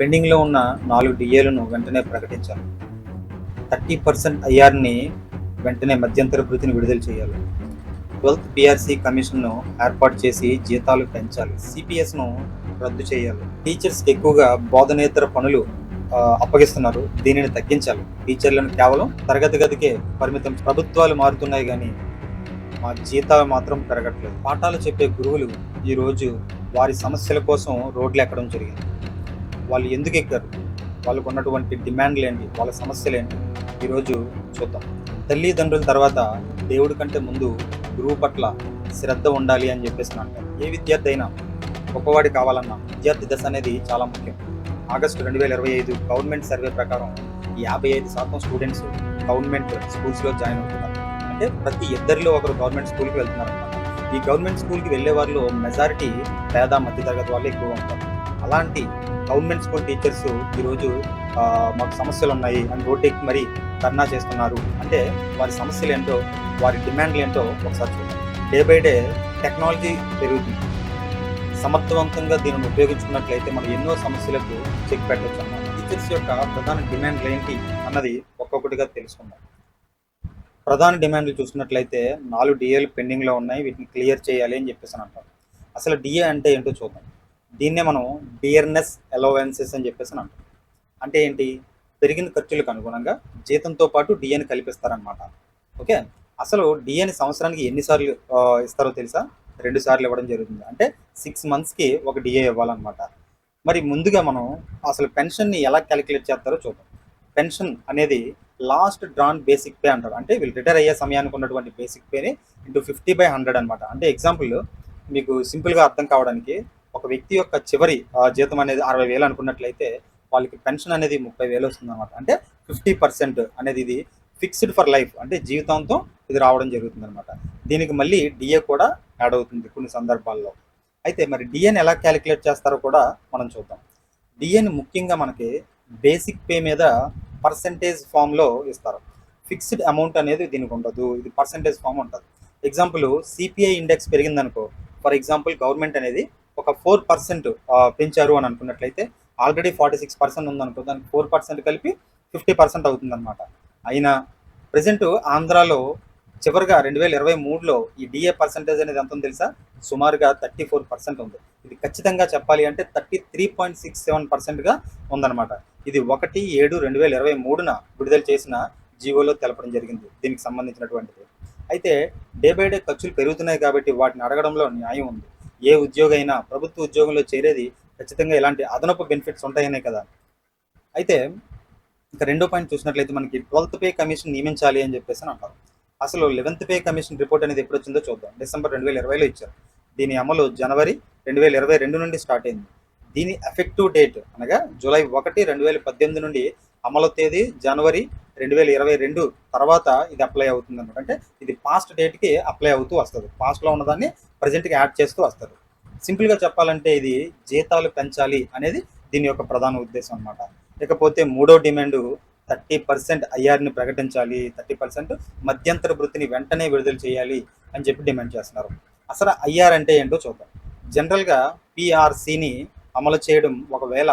పెండింగ్లో ఉన్న నాలుగు డిఏలను వెంటనే ప్రకటించాలి. థర్టీ పర్సెంట్ ఐఆర్ని వెంటనే మధ్యంతర భృతిని విడుదల చేయాలి. ట్వెల్త్ పిఆర్సీ కమిషన్ను ఏర్పాటు చేసి జీతాలు పెంచాలి. సిపిఎస్ను రద్దు చేయాలి. టీచర్స్కి ఎక్కువగా బోధనేతర పనులు అప్పగిస్తున్నారు. దీనిని తగ్గించాలి. టీచర్లను కేవలం తరగతి గదికే పరిమితం. ప్రభుత్వాలు మారుతున్నాయి కానీ మా జీతాలు మాత్రం పెరగట్లేదు. పాఠాలు చెప్పే గురువులు ఈరోజు వారి సమస్యల కోసం రోడ్లు ఎక్కడం జరిగింది. వాళ్ళు ఎందుకు ఎక్కారు? వాళ్ళకు ఉన్నటువంటి డిమాండ్లు ఏంటి వాళ్ళ సమస్యలు ఏంటి ఈరోజు చూద్దాం. తల్లిదండ్రుల తర్వాత దేవుడి కంటే ముందు గురువు పట్ల శ్రద్ధ ఉండాలి అని చెప్పేసి అంటారు. ఏ విద్యార్థి అయినా గొప్పవాడి కావాలన్నా విద్యార్థి దశ అనేది చాలా ముఖ్యం. ఆగస్టు రెండు వేల ఇరవై ఐదు గవర్నమెంట్ సర్వే ప్రకారం యాభై ఐదు శాతం స్టూడెంట్స్ గవర్నమెంట్ స్కూల్స్లో జాయిన్ అవుతున్నారు. అంటే ప్రతి ఇద్దరిలో ఒకరు గవర్నమెంట్ స్కూల్కి వెళ్తున్నారు ఈ గవర్నమెంట్ స్కూల్కి వెళ్ళే వారిలో మెజారిటీ పేద మధ్యతరగతి వాళ్ళు ఎక్కువ ఉంటారు. అలాంటి గవర్నమెంట్ స్కూల్ టీచర్స్ ఈరోజు మాకు సమస్యలు ఉన్నాయి అని రోడ్డెక్కి మరి ధర్నా చేస్తున్నారు. అంటే వారి సమస్యలు ఏంటో వారి డిమాండ్లు ఏంటో ఒకసారి చూద్దాం. డే బై డే టెక్నాలజీ పెరుగుతుంది. సమర్థవంతంగా దీనిని ఉపయోగించుకున్నట్లయితే మనం ఎన్నో సమస్యలకు చెక్ పెట్టవచ్చు అన్నమాట. టీచర్స్ యొక్క ప్రధాన డిమాండ్లు ఏంటి అన్నది ఒక్కొక్కటిగా తెలుసుకుందాం. ప్రధాన డిమాండ్లు చూసినట్లయితే నాలుగు డిఏలు పెండింగ్లో ఉన్నాయి వీటిని క్లియర్ చేయాలి అని చెప్పేసి అంటారు. అసలు డిఏ అంటే ఏంటో చూద్దాం. దీన్నే మనం డియర్నెస్ అలవెన్సెస్ అని చెప్పేసి అని అంటాం. అంటే ఏంటి? పెరిగిన ఖర్చులకు అనుగుణంగా జీతంతో పాటు డిఏని కల్పిస్తారనమాట ఓకే? అసలు డిఏని సంవత్సరానికి ఎన్నిసార్లు ఇస్తారో తెలుసా? రెండు సార్లు ఇవ్వడం జరుగుతుంది. అంటే సిక్స్ మంత్స్కి ఒక డిఏ ఇవ్వాలన్నమాట. మరి ముందుగా మనం అసలు పెన్షన్ని ఎలా క్యాలిక్యులేట్ చేస్తారో చూద్దాం. పెన్షన్ అనేది లాస్ట్ డ్రాన్ బేసిక్ పే అంటారు. అంటే వీళ్ళు రిటైర్ అయ్యే సమయానికి ఉన్నటువంటి బేసిక్ పేని ఇంటూ ఫిఫ్టీ బై హండ్రెడ్ అనమాట అంటే ఎగ్జాంపుల్ మీకు సింపుల్గా అర్థం కావడానికి ఒక వ్యక్తి యొక్క చివరి జీతం అనేది అరవై వేలు అనుకున్నట్లయితే వాళ్ళకి పెన్షన్ అనేది ముప్పై వేలు వస్తుంది అనమాట అంటే ఫిఫ్టీ పర్సెంట్ అనేది ఇది ఫిక్స్డ్ ఫర్ లైఫ్. అంటే జీవితంతో ఇది రావడం జరుగుతుంది అనమాట దీనికి మళ్ళీ డిఏ కూడా యాడ్ అవుతుంది కొన్ని సందర్భాల్లో. అయితే మరి డిఏని ఎలా క్యాలిక్యులేట్ చేస్తారో కూడా మనం చూద్దాం. డిఏని ముఖ్యంగా మనకి బేసిక్ పే మీద పర్సంటేజ్ ఫామ్లో ఇస్తారు. ఫిక్స్డ్ అమౌంట్ అనేది దీనికి ఉండదు. ఇది పర్సంటేజ్ ఫామ్ ఉంటుంది. ఎగ్జాంపుల్ సిపిఐ ఇండెక్స్ పెరిగిందనుకో ఫర్ ఎగ్జాంపుల్ గవర్నమెంట్ అనేది ఒక ఫోర్ పర్సెంట్ పెంచారు అని అనుకున్నట్లయితే ఆల్రెడీ ఫార్టీ సిక్స్ పర్సెంట్ ఉందనుకో దానికి ఫోర్ పర్సెంట్ కలిపి ఫిఫ్టీ పర్సెంట్ అవుతుందన్నమాట. అయినా ప్రజెంట్ ఆంధ్రాలో చివరిగా రెండు వేల ఇరవై మూడులో ఈ డిఏ పర్సెంటేజ్ అనేది ఎంత ఉందో తెలుసా? సుమారుగా థర్టీ ఫోర్ పర్సెంట్ ఉంది. ఇది ఖచ్చితంగా చెప్పాలి అంటే thirty three point six seven పర్సెంట్గా ఉందన్నమాట. ఇది ఒకటి ఏడు రెండు వేల ఇరవై మూడున విడుదల చేసిన జీవోలో తెలపడం జరిగింది. దీనికి సంబంధించినటువంటిది. అయితే డే బై డే ఖర్చులు పెరుగుతున్నాయి కాబట్టి వాటిని అడగడంలో న్యాయం ఉంది. ఏ ఉద్యోగైనా అయినా ప్రభుత్వ ఉద్యోగంలో చేరేది ఖచ్చితంగా ఇలాంటి అదనపు బెనిఫిట్స్ ఉంటాయనే కదా. అయితే ఇక రెండో పాయింట్ చూసినట్లయితే మనకి ట్వెల్త్ పే కమిషన్ నియమించాలి అని చెప్పేసి అని అంటారు. అసలు లెవెన్త్ పే కమిషన్ రిపోర్ట్ అనేది ఎప్పుడు వచ్చిందో చూద్దాం. డిసెంబర్ రెండు వేల ఇరవైలో ఇచ్చారు. దీని అమలు జనవరి రెండు వేల ఇరవై రెండు నుండి స్టార్ట్ అయింది. దీని ఎఫెక్టివ్ డేట్ అనగా జూలై ఒకటి రెండు వేల పద్దెనిమిది నుండి అమలు తేదీ జనవరి రెండు వేల ఇరవై రెండు తర్వాత ఇది అప్లై అవుతుంది అనమాట అంటే ఇది పాస్ట్ డేట్కి అప్లై అవుతూ వస్తుంది. పాస్ట్లో ఉన్నదాన్ని ప్రజెంట్కి యాడ్ చేస్తూ వస్తారు సింపుల్గా చెప్పాలంటే ఇది జీతాలు పెంచాలి అనేది దీని యొక్క ప్రధాన ఉద్దేశం అన్నమాట. ఇకపోతే మూడో డిమాండ్ థర్టీ పర్సెంట్ ఐఆర్ని ప్రకటించాలి థర్టీ పర్సెంట్ మధ్యంతర వృత్తిని వెంటనే విడుదల చేయాలి అని చెప్పి డిమాండ్ చేస్తున్నారు. అసలు ఐఆర్ అంటే ఏంటో చూద్దాం. జనరల్గా పిఆర్సీని అమలు చేయడం ఒకవేళ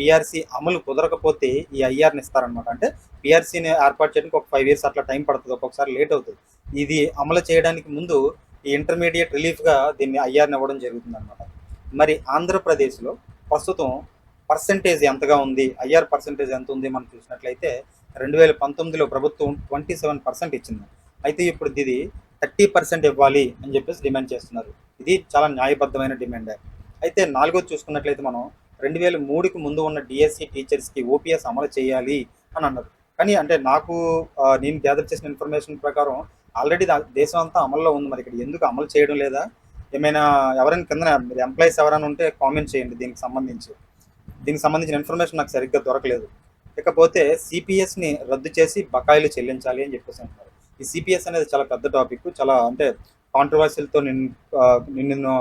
పిఆర్సీ అమలు కుదరకపోతే ఈ ఐఆర్ని ఇస్తారనమాట అంటే పిఆర్సీని ఏర్పాటు చేయడానికి ఒక ఫైవ్ ఇయర్స్ అట్లా టైం పడుతుంది. ఒక్కొక్కసారి లేట్ అవుతుంది. ఇది అమలు చేయడానికి ముందు ఈ ఇంటర్మీడియట్ రిలీఫ్గా దీన్ని ఐఆర్ని ఇవ్వడం జరుగుతుంది అనమాట మరి ఆంధ్రప్రదేశ్లో ప్రస్తుతం పర్సంటేజ్ ఎంతగా ఉంది? ఐఆర్ పర్సంటేజ్ ఎంత ఉంది? మనం చూసినట్లయితే రెండు వేల పంతొమ్మిదిలో ప్రభుత్వం ట్వంటీ సెవెన్ పర్సెంట్ ఇచ్చింది. అయితే ఇప్పుడు ఇది థర్టీ పర్సెంట్ ఇవ్వాలి అని చెప్పేసి డిమాండ్ చేస్తున్నారు. ఇది చాలా న్యాయబద్ధమైన డిమాండ్ అయితే నాలుగోది చూసుకున్నట్లయితే మనం రెండు వేల మూడుకి ముందు ఉన్న డిఎస్సి టీచర్స్కి ఓపీఎస్ అమలు చేయాలి అని అన్నారు. కానీ అంటే నాకు నేను గ్యాదర్ చేసిన ఇన్ఫర్మేషన్ ప్రకారం ఆల్రెడీ దేశం అంతా అమల్లో ఉంది. మరి ఇక్కడ ఎందుకు అమలు చేయడం లేదా? ఏమైనా ఎవరైనా కింద మీరు ఎంప్లాయీస్ ఎవరైనా ఉంటే కామెంట్ చేయండి దీనికి సంబంధించి. దీనికి సంబంధించిన ఇన్ఫర్మేషన్ నాకు సరిగ్గా దొరకలేదు. ఇకపోతే సిపిఎస్ని రద్దు చేసి బకాయిలు చెల్లించాలి అని చెప్పేసి అంటారు ఈ సిపిఎస్ అనేది చాలా పెద్ద టాపిక్ చాలా అంటే కాంట్రవర్సీలతో నిన్ను నిన్ను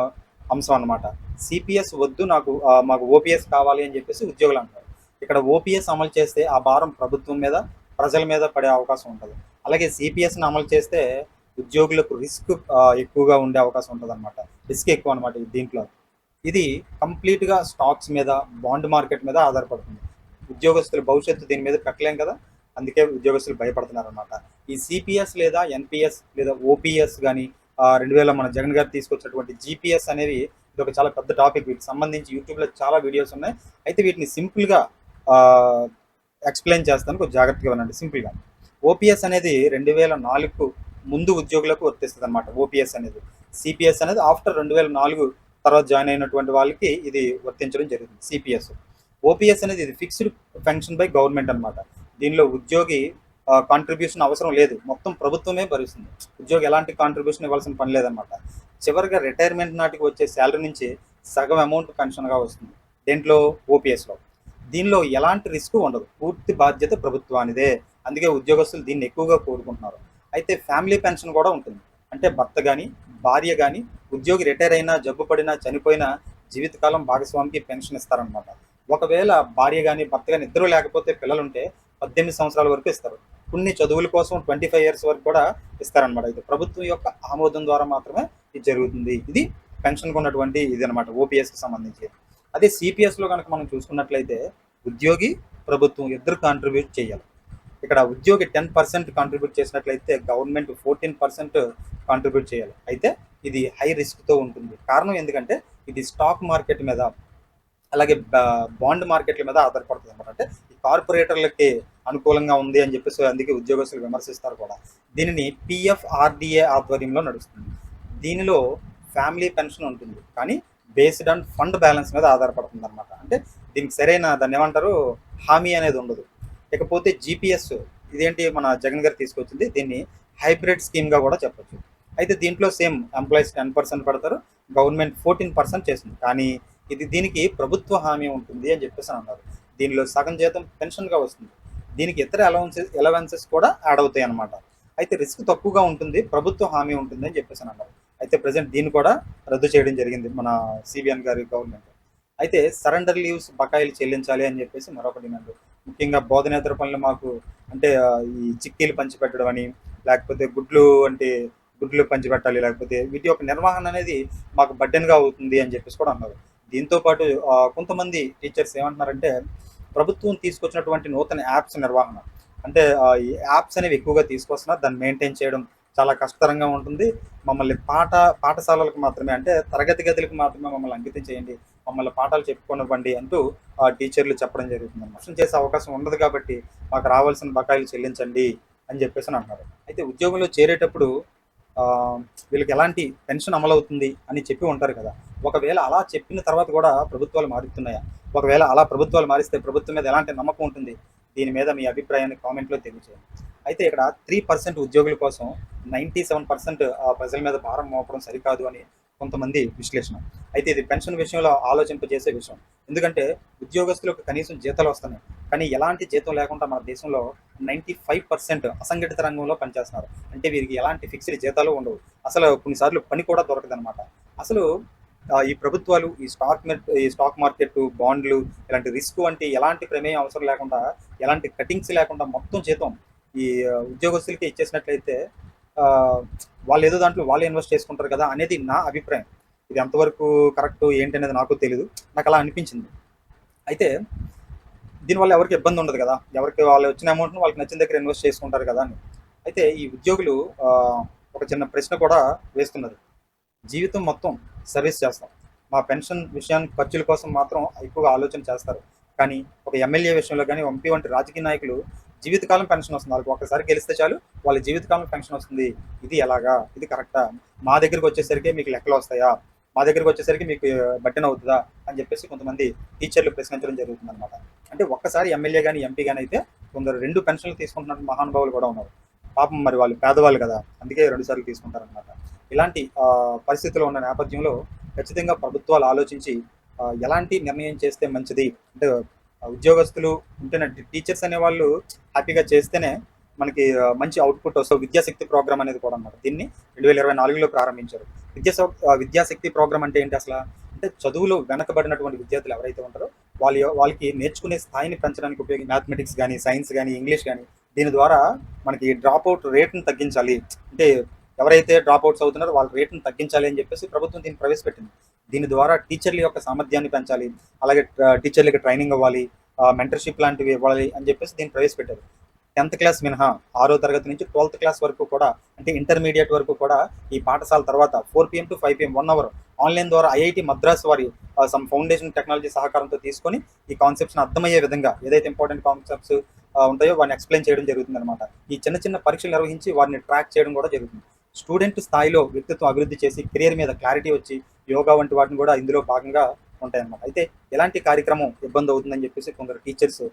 అంశం అనమాట సిపిఎస్ వద్దు నాకు మాకు ఓపీఎస్ కావాలి అని చెప్పేసి ఉద్యోగులు అంటారు. ఇక్కడ ఓపీఎస్ అమలు చేస్తే ఆ భారం ప్రభుత్వం మీద ప్రజల మీద పడే అవకాశం ఉంటుంది. అలాగే సిపిఎస్ని అమలు చేస్తే ఉద్యోగులకు రిస్క్ ఎక్కువగా ఉండే అవకాశం ఉంటుంది అనమాట రిస్క్ ఎక్కువ అనమాట దీంట్లో. ఇది కంప్లీట్గా స్టాక్స్ మీద బాండ్ మార్కెట్ మీద ఆధారపడుతుంది. ఉద్యోగస్తుల భవిష్యత్తు దీని మీద పెట్టలేం కదా అందుకే ఉద్యోగస్తులు భయపడుతున్నారు అనమాట ఈ సిపిఎస్ లేదా ఎన్పిఎస్ లేదా ఓపీఎస్ కానీ రెండు వేల మన జగన్ గారు తీసుకొచ్చినటువంటి జీపీఎస్ అనేది ఇది ఒక చాలా పెద్ద టాపిక్ వీటికి సంబంధించి యూట్యూబ్లో చాలా వీడియోస్ ఉన్నాయి. అయితే వీటిని సింపుల్గా ఎక్స్ప్లెయిన్ చేస్తాను కొంచెం జాగ్రత్తగా వినండి సింపుల్గా ఓపీఎస్ అనేది రెండు వేల నాలుగు ముందు ఉద్యోగులకు వర్తిస్తుంది అనమాట ఓపీఎస్ అనేది. సిపిఎస్ అనేది ఆఫ్టర్ రెండు వేల నాలుగు తర్వాత జాయిన్ అయినటువంటి వాళ్ళకి ఇది వర్తించడం జరుగుతుంది సిపిఎస్ ఓపీఎస్ అనేది ఇది ఫిక్స్డ్ పెన్షన్ బై గవర్నమెంట్ అనమాట దీనిలో ఉద్యోగి కాంట్రిబ్యూషన్ అవసరం లేదు. మొత్తం ప్రభుత్వమే భరిస్తుంది. ఉద్యోగి ఎలాంటి కాంట్రిబ్యూషన్ ఇవ్వాల్సిన పని లేదనమాట చివరిగా రిటైర్మెంట్ నాటికి వచ్చే శాలరీ నుంచి సగం అమౌంట్ పెన్షన్గా వస్తుంది. దేంట్లో? ఓపీఎస్లో దీనిలో ఎలాంటి రిస్క్ ఉండదు. పూర్తి బాధ్యత ప్రభుత్వానిదే. అందుకే ఉద్యోగస్తులు దీన్ని ఎక్కువగా కోరుకుంటున్నారు. అయితే ఫ్యామిలీ పెన్షన్ కూడా ఉంటుంది. అంటే భర్త కానీ భార్య కానీ ఉద్యోగి రిటైర్ అయినా జబ్బు పడినా చనిపోయినా జీవితకాలం భాగస్వామికి పెన్షన్ ఇస్తారనమాట ఒకవేళ భార్య కానీ భర్త కానీ ఇద్దరు లేకపోతే పిల్లలుంటే పద్దెనిమిది సంవత్సరాల వరకు ఇస్తారు. కొన్ని చదువుల కోసం ట్వంటీ ఫైవ్ ఇయర్స్ వరకు కూడా ఇస్తారనమాట ఇది ప్రభుత్వం యొక్క ఆమోదం ద్వారా మాత్రమే ఇది జరుగుతుంది. ఇది పెన్షన్కి ఉన్నటువంటి ఇది అనమాట ఓపీఎస్కి సంబంధించి. అదే సిపిఎస్లో కనుక మనం చూసుకున్నట్లయితే ఉద్యోగి ప్రభుత్వం ఇద్దరు కాంట్రిబ్యూట్ చేయాలి. ఇక్కడ ఉద్యోగి టెన్ పర్సెంట్ కాంట్రిబ్యూట్ చేసినట్లయితే గవర్నమెంట్ ఫోర్టీన్ పర్సెంట్ కాంట్రిబ్యూట్ చేయాలి. అయితే ఇది హై రిస్క్తో ఉంటుంది. కారణం ఎందుకంటే ఇది స్టాక్ మార్కెట్ మీద అలాగే బాండ్ మార్కెట్ల మీద ఆధారపడుతుంది అనమాట అంటే ఈ కార్పొరేటర్లకి అనుకూలంగా ఉంది అని చెప్పేసి అందుకే ఉద్యోగస్తులు విమర్శిస్తారు కూడా. దీనిని పిఎఫ్ ఆర్డిఏ ఆధ్వర్యంలో నడుస్తుంది. దీనిలో ఫ్యామిలీ పెన్షన్ ఉంటుంది. కానీ బేస్డ్ ఆన్ ఫండ్ బ్యాలెన్స్ మీద ఆధారపడుతుంది అనమాట అంటే దీనికి సరైన దాన్ని ఏమంటారు? హామీ అనేది ఉండదు. ఇకపోతే జీపీఎస్ ఇదేంటి మన జగన్ గారు తీసుకొచ్చింది? దీన్ని హైబ్రిడ్ స్కీమ్గా కూడా చెప్పొచ్చు. అయితే దీంట్లో సేమ్ ఎంప్లాయీస్ టెన్ పర్సెంట్ పడతారు. గవర్నమెంట్ ఫోర్టీన్ పర్సెంట్ చేస్తుంది కానీ ఇది దీనికి ప్రభుత్వ హామీ ఉంటుంది అని చెప్పేసి అన్నారు. దీనిలో సగం జీతం పెన్షన్గా వస్తుంది. దీనికి ఇతర అలవెన్సెస్ ఎలవెన్సెస్ కూడా యాడ్ అవుతాయి అనమాట అయితే రిస్క్ తక్కువగా ఉంటుంది ప్రభుత్వ హామీ ఉంటుంది అని చెప్పేసి అన్నారు. అయితే ప్రజెంట్ దీన్ని కూడా రద్దు చేయడం జరిగింది మన సిబిఎన్ గారి గవర్నమెంట్ అయితే సరెండర్ లీవ్స్ బకాయిలు చెల్లించాలి అని చెప్పేసి మరొక డిమాండ్ ముఖ్యంగా బోధనేతర పనులు మాకు అంటే ఈ చిక్కీలు పంచిపెట్టడం అని లేకపోతే గుడ్లు అంటే గుడ్లు పంచిపెట్టాలి లేకపోతే వీటి యొక్క నిర్వహణ అనేది మాకు బడ్డెన్గా అవుతుంది అని చెప్పేసి కూడా అన్నారు. దీంతో పాటు కొంతమంది టీచర్స్ ఏమంటున్నారంటే ప్రభుత్వం తీసుకొచ్చినటువంటి నూతన యాప్స్ నిర్వహణ. అంటే ఈ యాప్స్ అనేవి ఎక్కువగా తీసుకొస్తున్నారు దాన్ని మెయింటైన్ చేయడం చాలా కష్టతరంగా ఉంటుంది. మమ్మల్ని పాఠ పాఠశాలలకు మాత్రమే అంటే తరగతి గదులకు మాత్రమే మమ్మల్ని అంకితం చేయండి మమ్మల్ని పాఠాలు చెప్పుకొనివ్వండి అంటూ ఆ టీచర్లు చెప్పడం జరుగుతుంది. నష్టం చేసే అవకాశం ఉండదు కాబట్టి మాకు రావాల్సిన బకాయిలు చెల్లించండి అని చెప్పేసి అని అంటున్నారు. అయితే ఉద్యోగంలో చేరేటప్పుడు వీళ్ళకి ఎలాంటి పెన్షన్ అమలవుతుంది అని చెప్పి ఉంటారు కదా. ఒకవేళ అలా చెప్పిన తర్వాత కూడా ప్రభుత్వాలు మారుతున్నాయా? ఒకవేళ అలా ప్రభుత్వాలు మారిస్తే ప్రభుత్వం మీద ఎలాంటి నమ్మకం ఉంటుంది? దీని మీద మీ అభిప్రాయాన్ని కామెంట్లో తెలియజేయండి అయితే ఇక్కడ త్రీ పర్సెంట్ ఉద్యోగుల కోసం నైంటీ సెవెన్ పర్సెంట్ ప్రజల మీద భారం మోపడం సరికాదు అని కొంతమంది విశ్లేషణ. అయితే ఇది పెన్షన్ విషయంలో ఆలోచింపజేసే విషయం. ఎందుకంటే ఉద్యోగస్తులకు కనీసం జీతాలు వస్తున్నాయి. కానీ ఎలాంటి జీతం లేకుండా మన దేశంలో నైంటీ ఫైవ్ పర్సెంట్ అసంఘటిత రంగంలో పనిచేస్తున్నారు. అంటే వీరికి ఎలాంటి ఫిక్స్డ్ జీతాలు ఉండవు. అసలు కొన్నిసార్లు పని కూడా దొరకదనమాట అసలు ఈ ప్రభుత్వాలు ఈ స్టాక్ ఈ స్టాక్ మార్కెట్ బాండ్లు ఇలాంటి రిస్క్ వంటి ఎలాంటి ప్రమేయం అవసరం లేకుండా ఎలాంటి కటింగ్స్ లేకుండా మొత్తం జీతం ఈ ఉద్యోగస్తులకి ఇచ్చేసినట్లయితే వాళ్ళు ఏదో దాంట్లో వాళ్ళే ఇన్వెస్ట్ చేసుకుంటారు కదా అనేది నా అభిప్రాయం. ఇది ఎంతవరకు కరెక్ట్ ఏంటి అనేది నాకు తెలియదు నాకు అలా అనిపించింది. అయితే దీనివల్ల ఎవరికి ఇబ్బంది ఉండదు కదా. ఎవరికి వాళ్ళు వచ్చిన అమౌంట్ను వాళ్ళకి నచ్చిన దగ్గర ఇన్వెస్ట్ చేసుకుంటారు కదా అని. అయితే ఈ ఉద్యోగులు ఒక చిన్న ప్రశ్న కూడా వేస్తున్నారు. జీవితం మొత్తం సర్వీస్ చేస్తాం. మా పెన్షన్ విషయాన్ని ఖర్చుల కోసం మాత్రం ఎక్కువగా ఆలోచన చేస్తారు. కానీ ఒక ఎమ్మెల్యే విషయంలో కానీ ఎంపీ వంటి రాజకీయ నాయకులు జీవితకాలం పెన్షన్ వస్తుంది. వాళ్ళకి ఒకసారి గెలిస్తే చాలు వాళ్ళ జీవితకాలం పెన్షన్ వస్తుంది. ఇది ఎలాగా? ఇది కరెక్టా? మా దగ్గరికి వచ్చేసరికి మీకు లెక్కలు వస్తాయా? మా దగ్గరికి వచ్చేసరికి మీకు బట్టెన అవుతుందా? అని చెప్పేసి కొంతమంది టీచర్లు ప్రశ్నించడం జరుగుతుంది అనమాట అంటే ఒక్కసారి ఎమ్మెల్యే కానీ ఎంపీ కానీ అయితే కొందరు రెండు పెన్షన్లు తీసుకుంటున్న మహానుభావులు కూడా ఉన్నారు. పాపం మరి వాళ్ళు పేదవాళ్ళు కదా అందుకే రెండు సార్లు తీసుకుంటారనమాట ఇలాంటి పరిస్థితులు పరిస్థితుల్లో ఉన్న నేపథ్యంలో ఖచ్చితంగా ప్రభుత్వాలు ఆలోచించి ఎలాంటి నిర్ణయం చేస్తే మంచిది? అంటే ఉద్యోగస్తులు ఉంటేనే టీచర్స్ అనే వాళ్ళు హ్యాపీగా చేస్తేనే మనకి మంచి అవుట్పుట్ వస్తుంది. విద్యాశక్తి ప్రోగ్రామ్ అనేది కూడా అన్నమాట. దీన్ని రెండు వేల ఇరవై నాలుగులో ప్రారంభించారు. విద్యా విద్యాశక్తి ప్రోగ్రామ్ అంటే ఏంటి అసలు? అంటే చదువులో వెనకబడినటువంటి విద్యార్థులు ఎవరైతే ఉంటారో వాళ్ళ వాళ్ళకి నేర్చుకునే స్థాయిని పెంచడానికి ఉపయోగించి మ్యాథమెటిక్స్ కానీ సైన్స్ కానీ ఇంగ్లీష్ కానీ దీని ద్వారా మనకి డ్రాప్ అవుట్ రేట్ను తగ్గించాలి. అంటే ఎవరైతే డ్రాప్ అవుట్స్ అవుతున్నారో వాళ్ళ రేట్ను తగ్గించాలి అని చెప్పేసి ప్రభుత్వం దీన్ని ప్రవేశపెట్టింది. దీని ద్వారా టీచర్ల యొక్క సామర్థ్యాన్ని పెంచాలి. అలాగే టీచర్లకి ట్రైనింగ్ ఇవ్వాలి మెంటర్షిప్ లాంటివి ఇవ్వాలి అని చెప్పేసి దీన్ని ప్రవేశపెట్టారు. టెన్త్ క్లాస్ మినహా ఆరో తరగతి నుంచి ట్వెల్త్ క్లాస్ వరకు కూడా అంటే ఇంటర్మీడియట్ వరకు కూడా ఈ పాఠశాల తర్వాత four PM to five PM one hour online ద్వారా ఐఐటి మద్రాస్ వారి సమ్ ఫౌండేషన్ టెక్నాలజీ సహకారంతో తీసుకొని ఈ కాన్సెప్ట్స్ని అర్థమయ్యే విధంగా ఏదైతే ఇంపార్టెంట్ కాన్సెప్ట్స్ ఉంటాయో వాటిని ఎక్స్ప్లెయిన్ చేయడం జరుగుతుంది అనమాట ఈ చిన్న చిన్న పరీక్షలు నిర్వహించి వారిని ట్రాక్ చేయడం కూడా జరుగుతుంది. స్టూడెంట్ స్థాయిలో వ్యక్తిత్వం అభివృద్ధి చేసి కెరియర్ మీద క్లారిటీ వచ్చి యోగా వంటి వాటిని కూడా ఇందులో భాగంగా ఉంటాయన్నమాట. అయితే ఎలాంటి కార్యక్రమం ఇబ్బంది అవుతుందని చెప్పేసి కొందరు టీచర్స్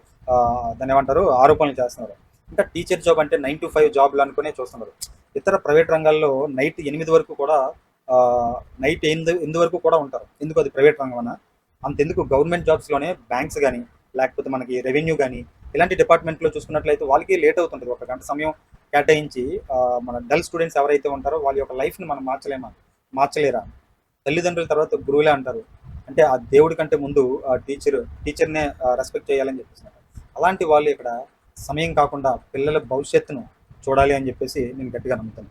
దాన్ని ఏమంటారు? ఆరోపణలు చేస్తున్నారు. ఇంకా టీచర్ జాబ్ అంటే నైన్ టు ఫైవ్ జాబ్లు అనుకునే చూస్తున్నారు. ఇతర ప్రైవేట్ రంగాల్లో నైట్ ఎనిమిది వరకు కూడా నైట్ ఎనిమిది ఎనిమిది వరకు కూడా ఉంటారు. ఎందుకు అది ప్రైవేట్ రంగం అన్న? అంతెందుకు గవర్నమెంట్ జాబ్స్లోనే బ్యాంక్స్ కానీ లేకపోతే మనకి రెవెన్యూ కానీ ఇలాంటి డిపార్ట్మెంట్లో చూసుకున్నట్లయితే వాళ్ళకి లేట్ అవుతుంటుంది. ఒక గంట సమయం కేటాయించి మన డల్ స్టూడెంట్స్ ఎవరైతే ఉంటారో వాళ్ళ యొక్క లైఫ్ని మనం మార్చలేమా? మార్చలేరా? తల్లిదండ్రుల తర్వాత గురువులే అంటారు. అంటే ఆ దేవుడి కంటే ముందు ఆ టీచర్ టీచర్నే రెస్పెక్ట్ చేయాలని చెప్పేసి అలాంటి వాళ్ళు ఇక్కడ సమయం కాకుండా పిల్లల భవిష్యత్తును చూడాలి అని చెప్పేసి నేను గట్టిగా నమ్ముతాను